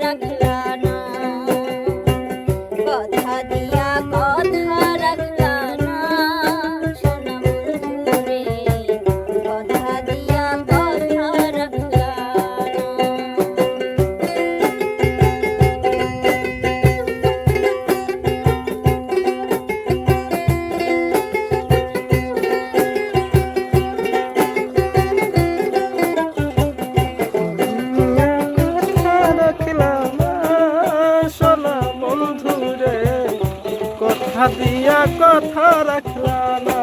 rang দিয়া কথা রাখলা না।